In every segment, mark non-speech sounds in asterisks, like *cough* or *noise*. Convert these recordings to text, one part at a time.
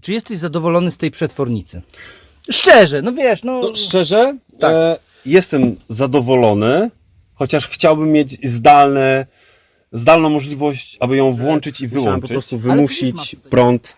Czy jesteś zadowolony z tej przetwornicy? Szczerze, no wiesz, no... No, szczerze, Tak. e, jestem zadowolony, chociaż chciałbym mieć zdalne, zdalną możliwość, aby ją włączyć i Musiałem wyłączyć. po prostu wymusić prąd,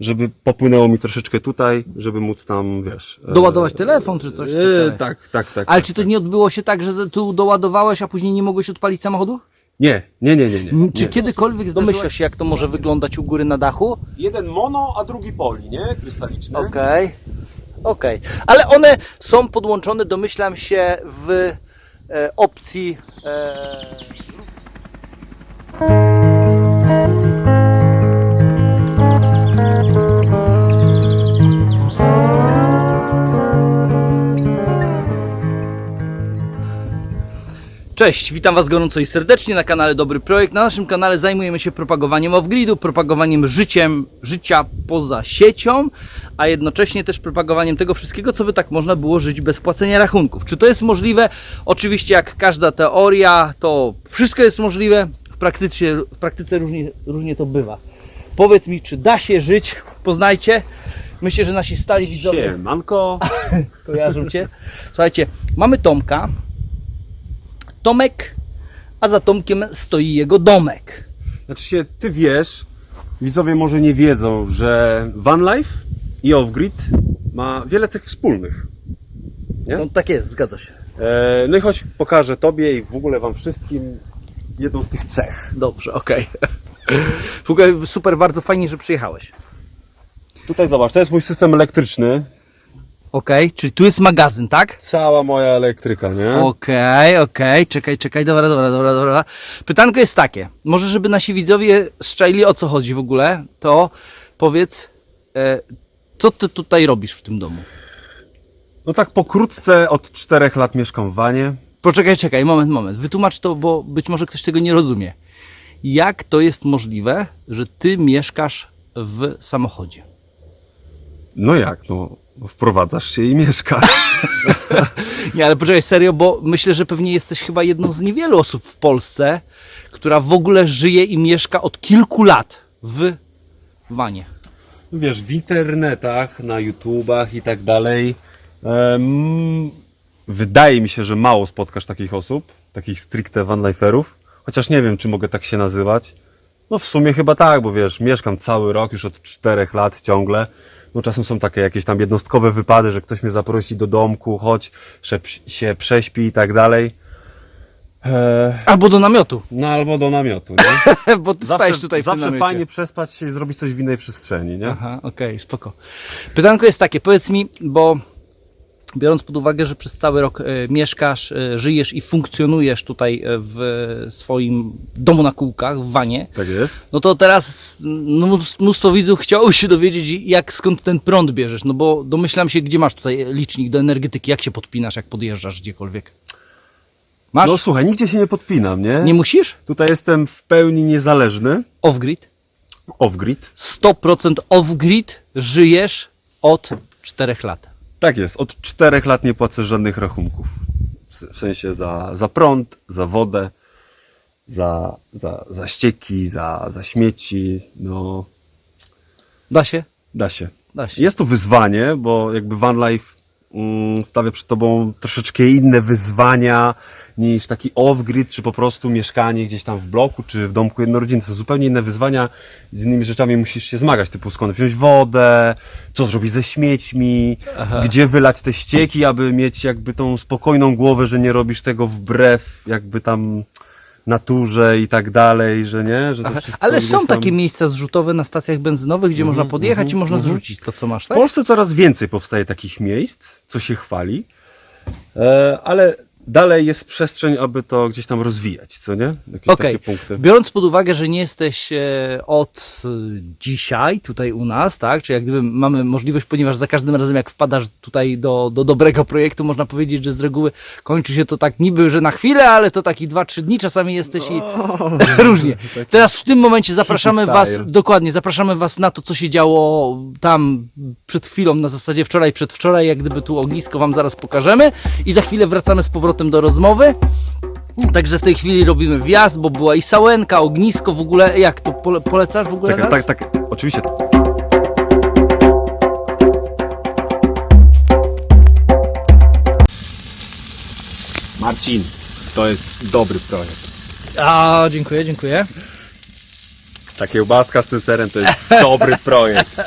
żeby popłynęło mi troszeczkę tutaj, żeby móc tam, wiesz... e, Doładować telefon czy coś? E, tutaj? tak, tak, tak. Ale tak, czy to tak. nie odbyło się tak, że tu doładowałeś, a później nie mogłeś odpalić samochodu? Nie, nie, nie, nie. nie, Czy nie. kiedykolwiek domyślasz się, jak to może wyglądać u góry na dachu? Jeden mono, a drugi poli, nie? Krystaliczny. Okej, okej. Ale one są podłączone, domyślam się, w e, opcji. E, Cześć, witam Was gorąco i serdecznie na kanale Dobry Projekt. Na naszym kanale zajmujemy się propagowaniem off-gridu, propagowaniem życiem, życia poza siecią, a jednocześnie też propagowaniem tego wszystkiego, co by tak można było żyć bez płacenia rachunków. Czy to jest możliwe? Oczywiście jak każda teoria, to wszystko jest możliwe. W praktyce, w praktyce różnie, różnie to bywa. Powiedz mi, czy da się żyć? Poznajcie. Myślę, że nasi stali widzowie Siemanko. *laughs* kojarzą Cię. Słuchajcie, mamy Tomka. Tomek, a za Tomkiem stoi jego domek. Znaczy się, ty wiesz, widzowie może nie wiedzą, że Van Life i Off-Grid ma wiele cech wspólnych. Nie? No tak jest, zgadza się. E, no i choć pokażę tobie i w ogóle wam wszystkim jedną z tych cech. Dobrze, okej. *laughs* Słuchaj, super, bardzo fajnie, że przyjechałeś. Tutaj zobacz, to jest mój system elektryczny. Okej, czyli tu jest magazyn, tak? Cała moja elektryka, nie? Okej, okej, czekaj, czekaj, dobra, dobra, dobra, dobra. Pytanko jest takie, może żeby nasi widzowie szczaili o co chodzi w ogóle, to powiedz, e, co ty tutaj robisz w tym domu? No tak pokrótce od czterech lat mieszkam w Wanie. Poczekaj, czekaj, moment, moment. Wytłumacz to, bo być może ktoś tego nie rozumie. Jak to jest możliwe, że ty mieszkasz w samochodzie? No jak, no wprowadzasz się i mieszkasz. Nie, ale poczekaj, serio, bo myślę, że pewnie jesteś chyba jedną z niewielu osób w Polsce, która w ogóle żyje i mieszka od kilku lat w wanie. Wiesz, w internetach, na YouTubach i tak dalej. em, wydaje mi się, że mało spotkasz takich osób, takich stricte vanliferów. Chociaż nie wiem, czy mogę tak się nazywać. No w sumie chyba tak, bo wiesz, mieszkam cały rok, już od czterech lat ciągle. No czasem są takie jakieś tam jednostkowe wypady, że ktoś mnie zaprosi do domku, chodź, się prześpi i tak dalej. Eee, Albo do namiotu, no albo do namiotu, nie? *laughs* bo ty spałeś tutaj w zawsze namiocie. fajnie przespać się i zrobić coś w innej przestrzeni, nie? Aha, okej, spoko. Pytanko jest takie, powiedz mi, bo biorąc pod uwagę, że przez cały rok e, mieszkasz, e, żyjesz i funkcjonujesz tutaj e, w swoim domu na kółkach, w wanie, Tak jest. no to teraz no, mnóstwo- mnóstwo widzów chciało się dowiedzieć, jak skąd ten prąd bierzesz, no bo domyślam się, gdzie masz tutaj licznik do energetyki, jak się podpinasz, jak podjeżdżasz gdziekolwiek. Masz? No słuchaj, nigdzie się nie podpinam, nie? Nie musisz? Tutaj jestem w pełni niezależny. Off-grid? Off-grid. 100% off-grid żyjesz od 4 lat. Tak jest, od czterech lat nie płacę żadnych rachunków. W- sensie za, za prąd, za wodę, za, za, za ścieki, za, za śmieci. No, Da się? da się. Da się. Jest to wyzwanie, bo jakby van life stawia przed tobą troszeczkę inne wyzwania niż taki off-grid, czy po prostu mieszkanie gdzieś tam w bloku, czy w domku jednorodzinnym. To zupełnie inne wyzwania. Z innymi rzeczami musisz się zmagać, typu skąd wziąć wodę, co zrobić ze śmiećmi, Aha. gdzie wylać te ścieki, aby mieć jakby tą spokojną głowę, że nie robisz tego wbrew jakby tam naturze i tak dalej, że nie? Że to Aha, ale są tam... takie miejsca zrzutowe na stacjach benzynowych, gdzie można podjechać i można zrzucić to, co masz, W tak? Polsce coraz więcej powstaje takich miejsc, co się chwali, e, ale dalej jest przestrzeń, aby to gdzieś tam rozwijać, co nie? Jakieś punkty. biorąc pod uwagę, że nie jesteś e, od e, dzisiaj tutaj u nas, tak? Czy jak gdyby mamy możliwość, ponieważ za każdym razem jak wpadasz tutaj do, do dobrego projektu, można powiedzieć, że z reguły kończy się to tak niby, że na chwilę, ale to taki 2-3 dni czasami jesteś i *laughs* *laughs* różnie. Teraz w tym momencie zapraszamy Was, dokładnie, zapraszamy Was na to, co się działo tam przed chwilą, na zasadzie wczoraj, przedwczoraj, jak gdyby tu ognisko Wam zaraz pokażemy i za chwilę wracamy z powrotem potem do rozmowy. Także w tej chwili robimy wjazd, bo była i sałenka, ognisko w ogóle. Jak to pole polecasz w ogóle? Tak, tak, tak, oczywiście. Marcin, to jest dobry projekt. A, dziękuję, dziękuję. Takie kiełbaska z tym serem to jest dobry projekt.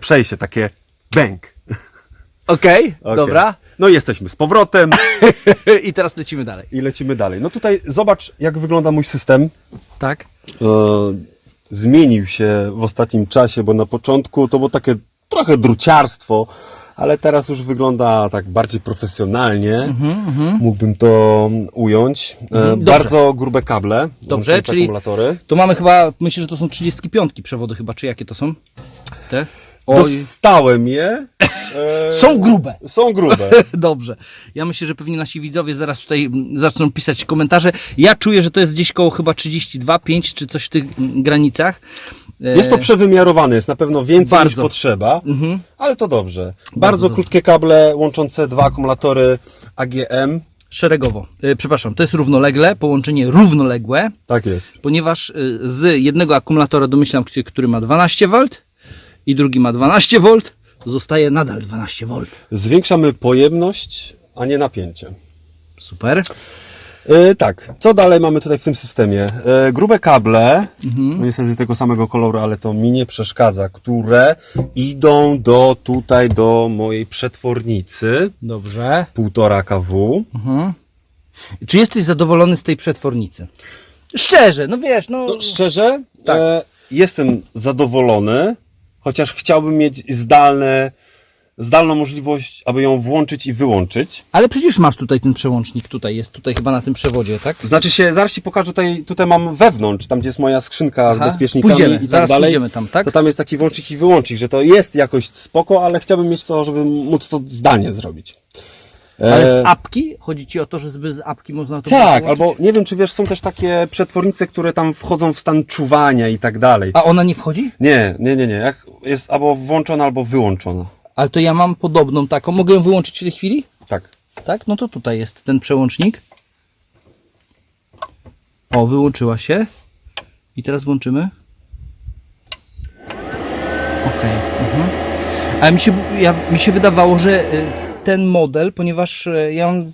Przejście, takie bęk. Okej, *laughs* Okej. dobra. No i jesteśmy z powrotem *laughs* I teraz lecimy dalej. i lecimy dalej. No tutaj zobacz, jak wygląda mój system. Tak? e, zmienił się w ostatnim czasie, bo na początku to było takie trochę druciarstwo, ale teraz już wygląda tak bardziej profesjonalnie. Mógłbym to ująć. E, Mhm, bardzo grube kable. Dobrze, czyli- akumulatory. To mamy chyba, myślę, że to są 35 przewody chyba, czy jakie to są? Te? Dostałem je. *laughs* E, są grube. Są grube. *laughs* Dobrze. Ja myślę, że pewnie nasi widzowie zaraz tutaj zaczną pisać komentarze. Ja czuję, że to jest gdzieś koło chyba 32, 5 czy coś w tych granicach. E, Jest to przewymiarowane, jest na pewno więcej niż Bardzo. potrzeba, Mhm. ale to dobrze. Bardzo, dobrze. krótkie kable łączące dwa akumulatory AGM. Szeregowo. E, przepraszam, to jest równolegle, połączenie równoległe, Tak jest. ponieważ z jednego akumulatora domyślam, który- który ma 12 V i drugi ma 12 V, zostaje nadal 12 V. Zwiększamy pojemność, a nie napięcie. Super. E, tak, co dalej mamy tutaj w tym systemie? E, grube kable, no niestety tego samego koloru, ale to mi nie przeszkadza, które idą do tutaj, do mojej przetwornicy, Dobrze. 1,5 kW. Mhm. Czy jesteś zadowolony z tej przetwornicy? Szczerze, no wiesz, no... No, szczerze, Tak. e, jestem zadowolony, chociaż chciałbym mieć zdalne, zdalną możliwość, aby ją włączyć i wyłączyć. Ale przecież masz tutaj ten przełącznik, tutaj jest, tutaj chyba na tym przewodzie, tak? Znaczy się, zaraz Ci pokażę, tutaj, tutaj mam wewnątrz, tam gdzie jest moja skrzynka Aha. z bezpiecznikami Pójdziemy, i tak zaraz dalej. pójdziemy tam, tak? To tam jest taki włącznik i wyłącznik, że to jest jakoś spoko, ale chciałbym mieć to, żeby móc to zdalnie zrobić. Ale E, z apki? Chodzi ci o to, że z z apki można to Tak, albo nie wiem, czy wiesz, są też takie przetwornice, które tam wchodzą w stan czuwania i tak dalej. A ona nie wchodzi? Nie, nie, nie, nie. Jak jest albo włączona, albo wyłączona. Ale to ja mam podobną taką. Mogę ją wyłączyć w tej chwili? Tak. Tak? No to tutaj jest ten przełącznik. O, wyłączyła się. I teraz włączymy. Okej. mhm. Ale mi się, ja, mi się wydawało, że y, ten model, ponieważ y, ja mam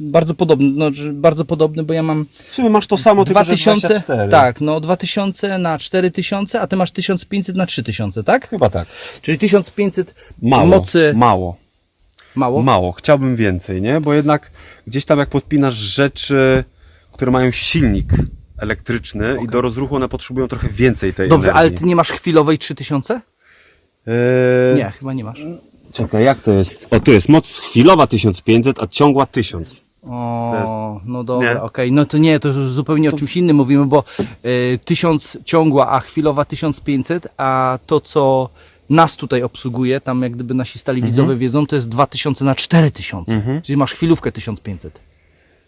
bardzo podobny, no, bardzo podobny, bo ja mam W sumie masz to samo, tylko że 2000, 24. tak, no 2000 na 4000, a ty masz 1500 na 3000, tak? Chyba tak. Czyli 1500 Mało. mocy Mało. mało. Mało. Chciałbym więcej, nie? Bo jednak gdzieś tam jak podpinasz rzeczy, które mają silnik elektryczny i do rozruchu one potrzebują trochę więcej tej Dobrze, ale energii. ty nie masz chwilowej 3000? Eee, Nie, chyba nie masz. Czekaj, jak to jest? O, tu jest moc chwilowa 1500, a ciągła 1000. O, no dobra, Nie. okej. No to nie, to już zupełnie o czymś innym mówimy, bo y, 1000 ciągła, a chwilowa 1500, a to co nas tutaj obsługuje, tam jak gdyby nasi stali Mhm. widzowie wiedzą, to jest 2000 na 4000. Czyli masz chwilówkę 1500.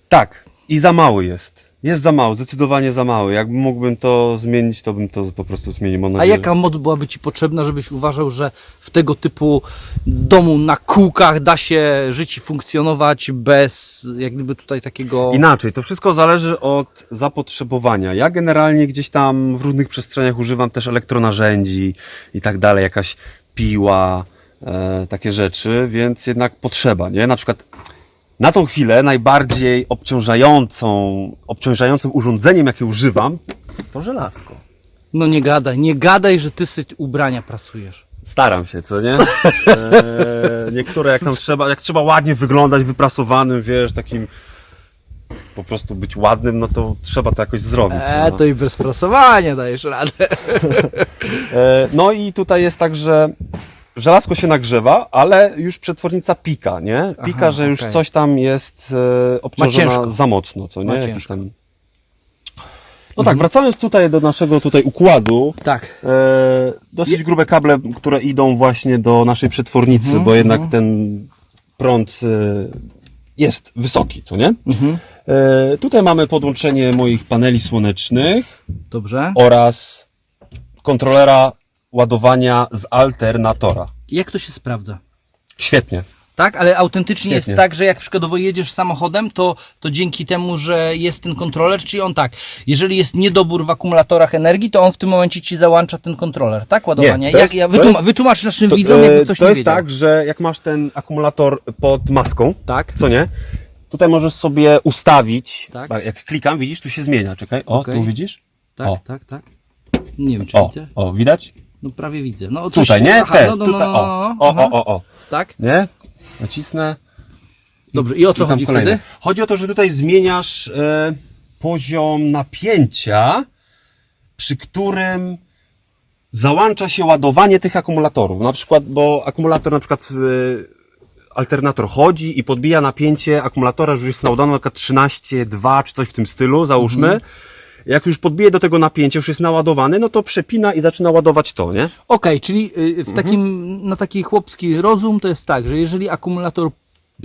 Tak. I za mały jest. Jest za mały, zdecydowanie za mały. Jakbym mógłbym to zmienić, to bym to po prostu zmienił. Mam A nadzieję, jaka moc byłaby Ci potrzebna, żebyś uważał, że w tego typu domu na kółkach da się żyć i funkcjonować bez jak gdyby tutaj takiego... Inaczej, to wszystko zależy od zapotrzebowania. Ja generalnie gdzieś tam w różnych przestrzeniach używam też elektronarzędzi i tak dalej, jakaś piła, e, takie rzeczy, więc jednak potrzeba, nie? Na przykład na tą chwilę najbardziej obciążającą, obciążającym urządzeniem, jakie używam, to żelazko. No nie gadaj, nie gadaj, że Ty sobie ubrania prasujesz. Staram się, co nie? E, niektóre jak tam trzeba, jak trzeba ładnie wyglądać, wyprasowanym, wiesz, takim po prostu być ładnym, no to trzeba to jakoś zrobić. E, no. to i bez prasowania dajesz radę. E, No i tutaj jest tak, że żelazko się nagrzewa, ale już przetwornica pika, nie? Pika, Aha, że już okej. coś tam jest e, obciążona za mocno, co nie? Jakiś ciężko. tam... No tak, wracając tutaj do naszego tutaj układu, Tak. e, dosyć grube kable, które idą właśnie do naszej przetwornicy, Mhm, bo jednak ten prąd e, jest wysoki, co nie? Mhm. E, tutaj mamy podłączenie moich paneli słonecznych, Dobrze. oraz kontrolera ładowania z alternatora. Jak to się sprawdza? Świetnie. Tak, ale autentycznie Świetnie. jest tak, że jak przykładowo jedziesz samochodem, to, to dzięki temu, że jest ten kontroler, czyli on tak, jeżeli jest niedobór w akumulatorach energii, to on w tym momencie ci załącza ten kontroler, tak? Ładowania. Nie, to jak, jest- ja to wytłum- jest- wytłumacz naszym To, widzom, e, jakby ktoś to nie jest wiedział. tak, że jak masz ten akumulator pod maską, Tak. co nie? Tutaj możesz sobie ustawić. Tak. Jak klikam, widzisz, tu się zmienia. Czekaj. O, Okej. tu widzisz? Tak, O. tak, tak. Nie wiem, czy O, widzę. o, widać? No prawie widzę. No, coś, Tutaj, nie? Aha, Te, no, no, tutaj, no, no, o, no, o, aha. o, o, o. Tak? Nie? Nacisnę. Dobrze, i o co tam chodzi kolejne. wtedy? Chodzi o to, że tutaj zmieniasz e, poziom napięcia, przy którym załącza się ładowanie tych akumulatorów. Na przykład, bo akumulator na przykład e, alternator chodzi i podbija napięcie akumulatora, że już jest naładowany na przykład 13,2 czy coś w tym stylu, załóżmy. Mhm. Jak już podbije do tego napięcia, już jest naładowany, no to przepina i zaczyna ładować to, nie? Okej, czyli y, Mhm. w takim, na taki chłopski rozum to jest tak, że jeżeli akumulator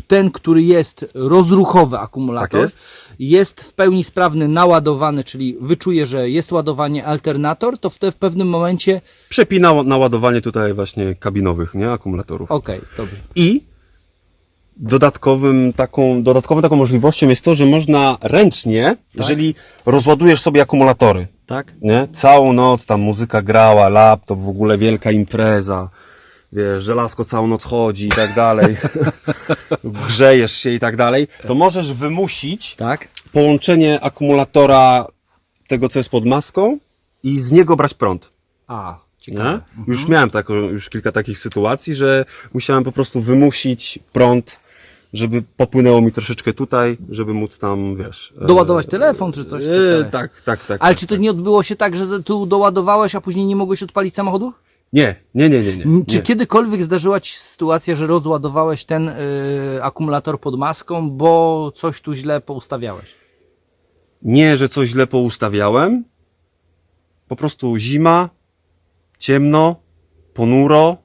ten, który jest rozruchowy akumulator, Tak jest. jest w pełni sprawny, naładowany, czyli wyczuje, że jest ładowanie alternator, to w, te, w pewnym momencie, Przepina na ładowanie tutaj właśnie kabinowych, nie? Akumulatorów. okej, dobrze. I dodatkowym taką, dodatkową taką możliwością jest to, że można ręcznie, jeżeli rozładujesz sobie akumulatory, Tak? nie? Całą noc tam muzyka grała, laptop, w ogóle wielka impreza, wiesz, żelazko całą noc chodzi i tak dalej, *laughs* grzejesz się i tak dalej, to możesz wymusić Tak? połączenie akumulatora tego, co jest pod maską i z niego brać prąd. A, ciekawe. Już miałem taką, już kilka takich sytuacji, że musiałem po prostu wymusić prąd, żeby popłynęło mi troszeczkę tutaj, żeby móc tam, wiesz... e, Doładować telefon czy coś? E, tutaj? tak, tak, tak. Ale tak, czy to tak. nie odbyło się tak, że tu doładowałeś, a później nie mogłeś odpalić samochodu? Nie, nie, nie, nie. nie, Czy nie. kiedykolwiek zdarzyła Ci się sytuacja, że rozładowałeś ten y, akumulator pod maską, bo coś tu źle poustawiałeś? nie, że coś źle poustawiałem, po prostu zima, ciemno, ponuro,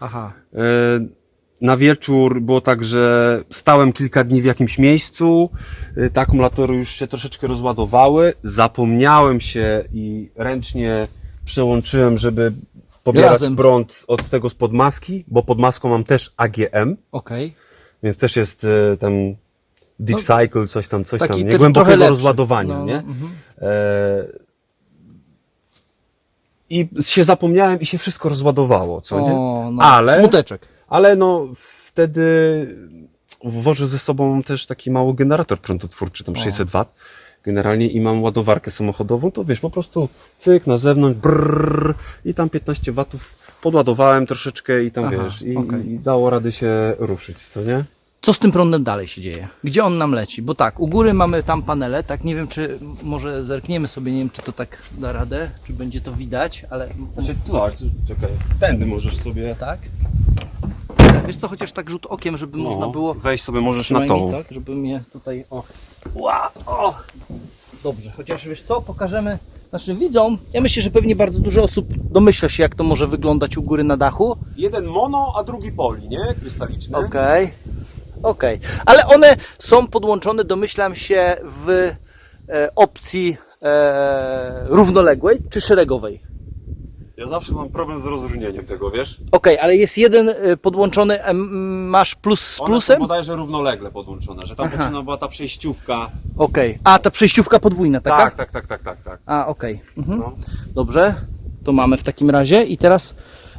Aha. Na wieczór było tak, że stałem kilka dni w jakimś miejscu, e, te akumulatory już się troszeczkę rozładowały, zapomniałem się i ręcznie przełączyłem, żeby pobierać Razem. prąd od tego spod maski, bo pod maską mam też AGM, Okej. więc też jest e, tam deep No, cycle, coś tam, coś Taki tam, też nie? trochę głębokiego lepszy. rozładowania, No, no, nie? mhm. E, I się zapomniałem i się wszystko rozładowało, co nie? O, no, Ale- Smuteczek. Ale no wtedy wożę ze sobą też taki mały generator prądotwórczy, tam 600 W. Generalnie i mam ładowarkę samochodową, to wiesz, po prostu cyk na zewnątrz, brrr, i tam 15 watów podładowałem troszeczkę i tam Aha, wiesz, i, okej. i dało rady się ruszyć, co nie? Co z tym prądem dalej się dzieje? Gdzie on nam leci? Bo tak, u góry mamy tam panele, tak nie wiem czy może zerkniemy sobie, nie wiem czy to tak da radę, czy będzie to widać, ale Znaczy, tak, czekaj, tędy możesz sobie tak. Wiesz co, chociaż tak rzut okiem, żeby no, można było wejść sobie możesz na przynajmniej tą. tak, żeby mnie tutaj o. Ła, o. Dobrze, chociaż wiesz co, pokażemy naszym widzom. Ja myślę, że pewnie bardzo dużo osób domyśla się jak to może wyglądać u góry na dachu. Jeden mono, a drugi poli, nie? Krystaliczny. Okej. Okej. Ale one są podłączone, domyślam się, w e, opcji e, równoległej czy szeregowej. Ja zawsze mam problem z rozróżnieniem tego, wiesz? Okej, ale jest jeden e, podłączony, em, masz plus z One plusem? są bodajże równolegle podłączone, że tam Aha. potrzebna była ta przejściówka. Okej. A, ta przejściówka podwójna, taka? Tak, tak, tak, tak, tak, tak. A, okej. Mhm. No. Dobrze, to mamy w takim razie i teraz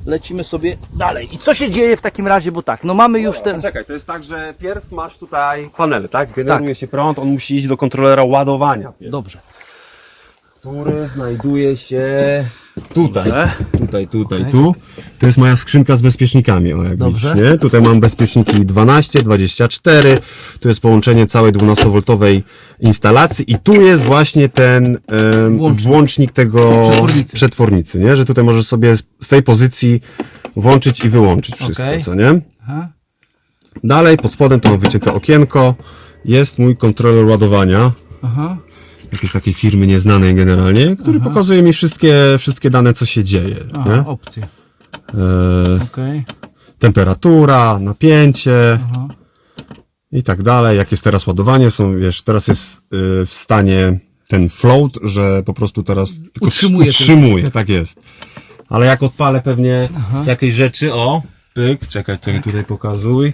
lecimy sobie dalej. I co się dzieje w takim razie, bo tak, no mamy już ten... Czekaj, to jest tak, że pierw masz tutaj panele, tak? Generuje się prąd, on musi iść do kontrolera ładowania, Dobrze. który znajduje się tutaj. Dobrze. Tutaj, tutaj, Okej. tu. To jest moja skrzynka z bezpiecznikami, o jak Dobrze. widzisz, nie? Tutaj mam bezpieczniki 12, 24, tu jest połączenie całej 12V instalacji i tu jest właśnie ten em, Włącznik. włącznik tego Przetwornicy. przetwornicy, nie? Że tutaj możesz sobie z- z tej pozycji włączyć i wyłączyć wszystko, Okej. co nie? Aha. Dalej pod spodem tu mam wycięte okienko. Jest mój kontroler ładowania. Aha. Jakiejś takiej firmy nieznanej generalnie, który pokazuje mi wszystkie, wszystkie dane, co się dzieje. Nie? Aha, opcje. E, Okej. temperatura, napięcie Aha. i tak dalej. Jak jest teraz ładowanie, są, wiesz, teraz jest y, w stanie ten float, że po prostu teraz tylko Utrzymuje utrzymuje, tak jest. Ale jak odpalę pewnie Aha. jakieś rzeczy, o, pyk, czekaj, czekaj, tutaj pokazuj.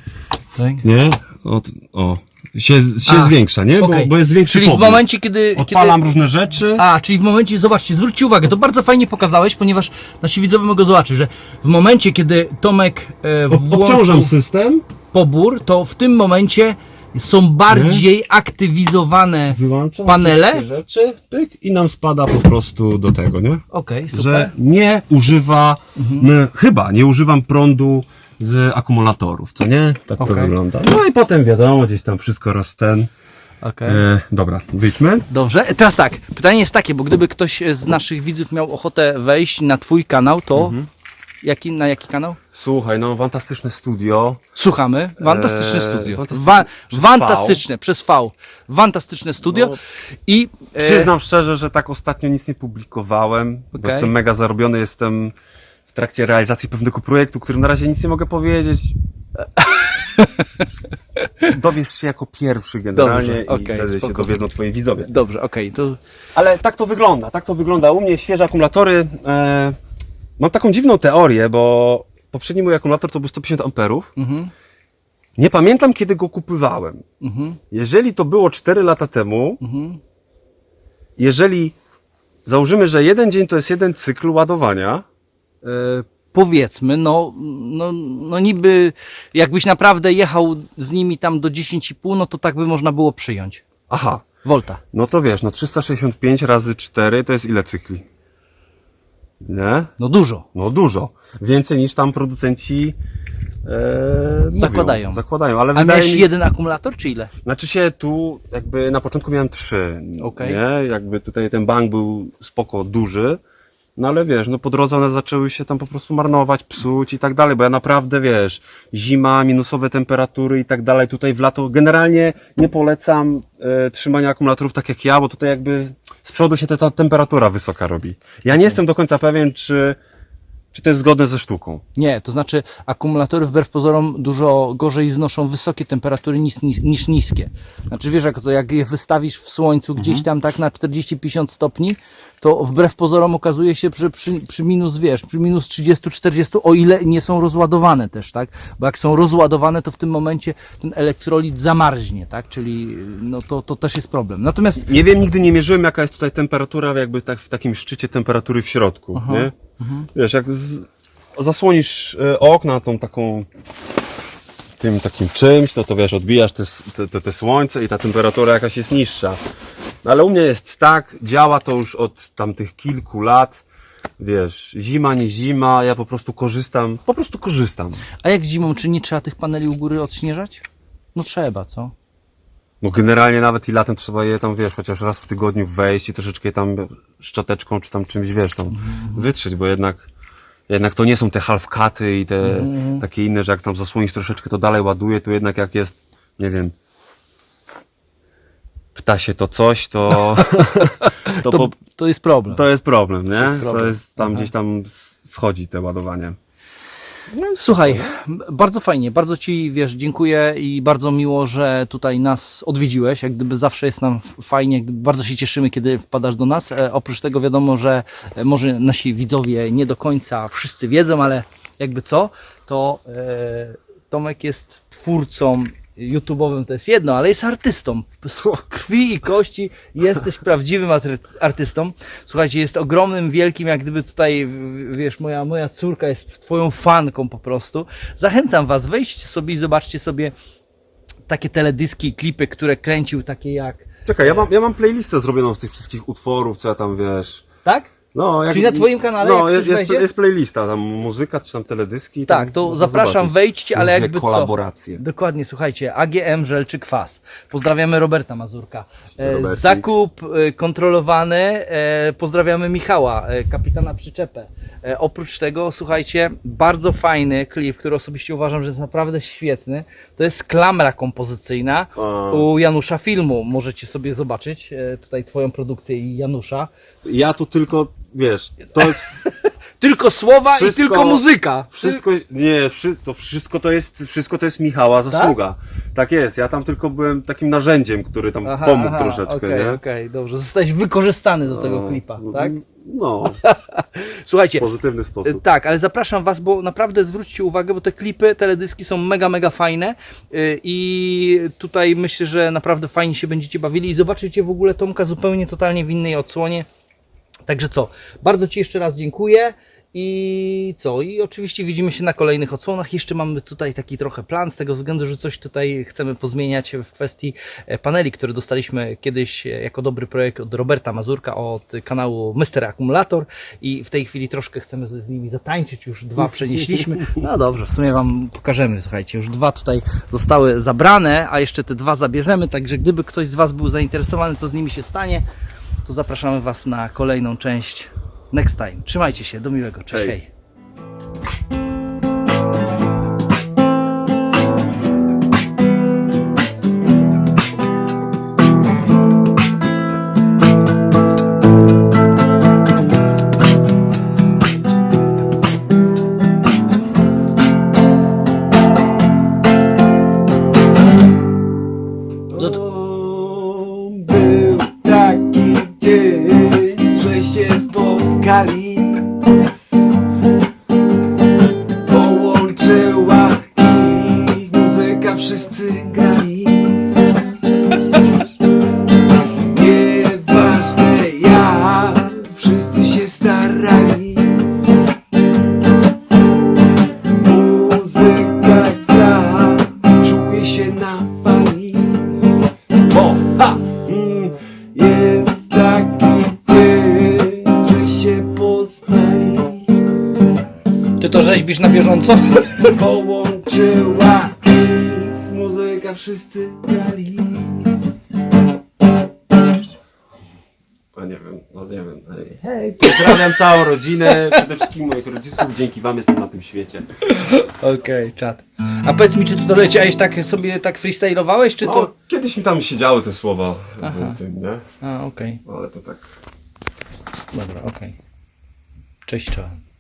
Tak? nie? Od, o, się, się A, zwiększa, nie? Bo, Okej. bo jest większy Czyli w momencie, kiedy... Odpalam kiedy... różne rzeczy. A, czyli w momencie, zobaczcie, zwróćcie uwagę, to bardzo fajnie pokazałeś, ponieważ nasi widzowie mogą zobaczyć, że w momencie, kiedy Tomek e, włączył system, pobór, to w tym momencie są bardziej aktywizowane. wyłączam Panele? wszystkie rzeczy, pyk, i nam spada po prostu do tego, nie? Okej, super. Że nie używa, m, chyba nie używam prądu z akumulatorów, co nie? Tak to Okej. wygląda. No i potem wiadomo, gdzieś tam wszystko raz ten. Okej. E, dobra, wyjdźmy. Dobrze, teraz tak, pytanie jest takie, bo gdyby ktoś z naszych widzów miał ochotę wejść na twój kanał, to Mhm. jaki, na jaki kanał? Słuchaj, no fantastyczne studio. Słuchamy. Fantastyczne Eee, studio. fantastyczne. Wa- Przez fantastyczne, przez V. Fantastyczne studio. No, I e, Przyznam szczerze, że tak ostatnio nic nie publikowałem, bo Okej. jestem mega zarobiony, jestem w trakcie realizacji pewnego projektu, którym na razie nic nie mogę powiedzieć. *laughs* Dowiesz się jako pierwszy generalnie Dobrze, i okej, wtedy spoko. się dowiedzą twoi widzowie. Dobrze, okej, to Ale tak to wygląda, tak to wygląda. U mnie świeże akumulatory. E, mam taką dziwną teorię, bo poprzedni mój akumulator to był 150 amperów. mhm, Nie pamiętam kiedy go kupywałem. mhm, Jeżeli to było 4 lata temu, mhm. jeżeli założymy, że jeden dzień to jest jeden cykl ładowania, powiedzmy, no, no, no niby jakbyś naprawdę jechał z nimi tam do 10,5, no to tak by można było przyjąć. aha, Volta. no to wiesz, no 365 razy 4 to jest ile cykli? Nie? No dużo. No dużo. Więcej niż tam producenci e, mówią. Zakładają. Zakładają, ale A miałeś mi jeden akumulator, czy ile? Znaczy się tu jakby na początku miałem trzy. Okej. Nie? Jakby tutaj ten bank był spoko duży. No ale wiesz, no po drodze one zaczęły się tam po prostu marnować, psuć i tak dalej, bo ja naprawdę wiesz, zima, minusowe temperatury i tak dalej, tutaj w lato generalnie nie polecam e, trzymania akumulatorów tak jak ja, bo tutaj jakby z przodu się ta, ta temperatura wysoka robi. Ja nie jestem do końca pewien, czy, czy to jest zgodne ze sztuką. Nie, to znaczy akumulatory wbrew pozorom dużo gorzej znoszą wysokie temperatury niż, niż, niskie. Znaczy wiesz, jak, to, jak je wystawisz w słońcu gdzieś tam tak na 40-50 stopni, to wbrew pozorom okazuje się, że przy, przy minus, wiesz, przy minus 30-40, o ile nie są rozładowane też, tak? Bo jak są rozładowane, to w tym momencie ten elektrolit zamarznie, tak? Czyli no to, to też jest problem. Natomiast Nie wiem, nigdy nie mierzyłem, jaka jest tutaj temperatura, jakby tak w takim szczycie temperatury w środku, Aha, nie? Wiesz, jak z, zasłonisz e, okna tą taką tym takim czymś, no to wiesz, odbijasz te, te, te słońce i ta temperatura jakaś jest niższa. No ale u mnie jest tak, działa to już od tamtych kilku lat. Wiesz, zima, nie zima, ja po prostu korzystam, po prostu korzystam. A jak zimą, czy nie trzeba tych paneli u góry odśnieżać? No trzeba, co? No generalnie nawet i latem trzeba je tam, wiesz, chociaż raz w tygodniu wejść i troszeczkę je tam szczoteczką czy tam czymś, wiesz, tam wytrzeć, bo jednak, jednak to nie są te half cuty i te takie inne, że jak tam zasłonisz troszeczkę, to dalej ładuje, to jednak jak jest, nie wiem, pta się to coś, to, *laughs* to, To, po, to jest problem. to jest problem, nie? jest problem. To jest tam Aha. gdzieś tam s- schodzi te ładowanie. Słuchaj, bardzo fajnie, bardzo Ci, wiesz, dziękuję i bardzo miło, że tutaj nas odwiedziłeś. Jak gdyby zawsze jest nam fajnie, jak gdyby bardzo się cieszymy, kiedy wpadasz do nas. E, oprócz tego wiadomo, że e, może nasi widzowie nie do końca wszyscy wiedzą, ale jakby co, to e, Tomek jest twórcą YouTube'owym, to jest jedno, ale jest artystą. Z krwi i kości jesteś prawdziwym artystą. Słuchajcie, jest ogromnym, wielkim, jak gdyby tutaj, wiesz, moja, moja córka jest twoją fanką po prostu. Zachęcam was, wejdźcie sobie i zobaczcie sobie takie teledyski klipy, które kręcił takie jak... Czekaj, ja mam, ja mam playlistę zrobioną z tych wszystkich utworów, co ja tam, wiesz... Tak? No, jak, Czyli na twoim kanale, No, jak ktoś jest, jest, wejdzie? jest playlista, tam muzyka, czy tam teledyski. Tak, tam to można zapraszam, zobaczyć wejdźcie, ale różne jakby co? kolaboracje. Dokładnie, słuchajcie, AGM Żelczy Kwas. Pozdrawiamy Roberta Mazurka. E, Robercik. zakup e, kontrolowany. E, pozdrawiamy Michała, e, kapitana przyczepę. E, oprócz tego, słuchajcie, bardzo fajny klip, który osobiście uważam, że jest naprawdę świetny. To jest klamra kompozycyjna A. u Janusza Filmu. Możecie sobie zobaczyć e, tutaj twoją produkcję i Janusza. Ja tu tylko, wiesz, to jest, *laughs* Tylko słowa Wszystko- i tylko muzyka. Wszystko, nie, to wszystko to jest, wszystko to jest Michała zasługa. Tak? jest, ja tam tylko byłem takim narzędziem, który tam Aha, pomógł aha, troszeczkę, Okej, nie? okej, dobrze. Zostałeś wykorzystany do tego No, klipa, tak? No, *laughs* Słuchajcie, w pozytywny sposób. tak, ale zapraszam Was, bo naprawdę zwróćcie uwagę, bo te klipy, teledyski są mega, mega fajne e, i tutaj myślę, że naprawdę fajnie się będziecie bawili i zobaczycie w ogóle Tomka zupełnie, totalnie w innej odsłonie. Także co, bardzo Ci jeszcze raz dziękuję. I co? I oczywiście widzimy się na kolejnych odsłonach. Jeszcze mamy tutaj taki trochę plan, z tego względu, że coś tutaj chcemy pozmieniać w kwestii e, paneli, które dostaliśmy kiedyś e, jako dobry projekt od Roberta Mazurka od kanału Mr. Akumulator i w tej chwili troszkę chcemy z nimi zatańczyć. Już dwa *laughs* przenieśliśmy. No dobrze, w sumie Wam pokażemy. Słuchajcie, już dwa tutaj zostały zabrane, a jeszcze te dwa zabierzemy. Także gdyby ktoś z Was był zainteresowany, co z nimi się stanie, to zapraszamy Was na kolejną część next time. Trzymajcie się, do miłego. Cześć, Hej. hej. Rzeźbisz na bieżąco? *laughs* Połączyła ich muzyka, wszyscy grali No nie wiem, no nie wiem. Hej, hej, pozdrawiam całą rodzinę, przede wszystkim moich rodziców, dzięki wam jestem na tym świecie. Okej, czat. A powiedz mi, czy ty to leciałeś tak sobie, tak freestylowałeś, czy No, to... kiedyś mi tam siedziały te słowa Aha. w tym, nie? A, okej. Ale to tak... Dobra, okej. Cześć, czołem.